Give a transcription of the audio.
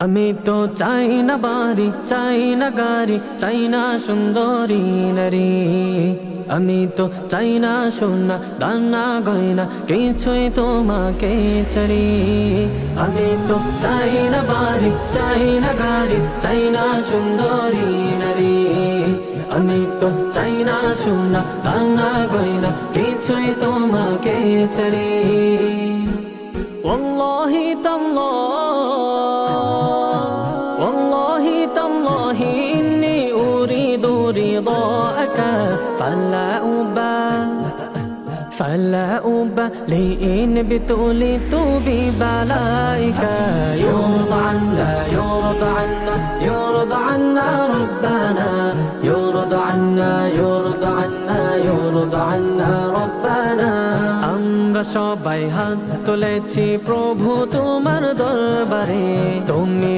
আমি তো চাই না বাড়ি, চাই না গাড়ি, চাই না সুন্দরী নারী। আমি তো চাই না সোনা, দানা, গয়না, কিছুই তোমাকে ছাড়ি। আমি তো চাই না বাড়ি, চাই না গাড়ি, চাই না সুন্দরী নারী। আমি তো চাই না সোনা, দানা, গয়না, কিছুই তোমাকে ছাড়ি। অল্লাহি তল্লাহ। أريد رضاك فلا أبالي فلا أبالي إن ابتليت ببلائك يرضى عنا يرضى عنا يرضى عنا ربنا يرضى عنا يرضى عنا يرضى عنا ربنا আমরা সবাই হাত তুলেছি প্রভু তোমার দরবারে তুমি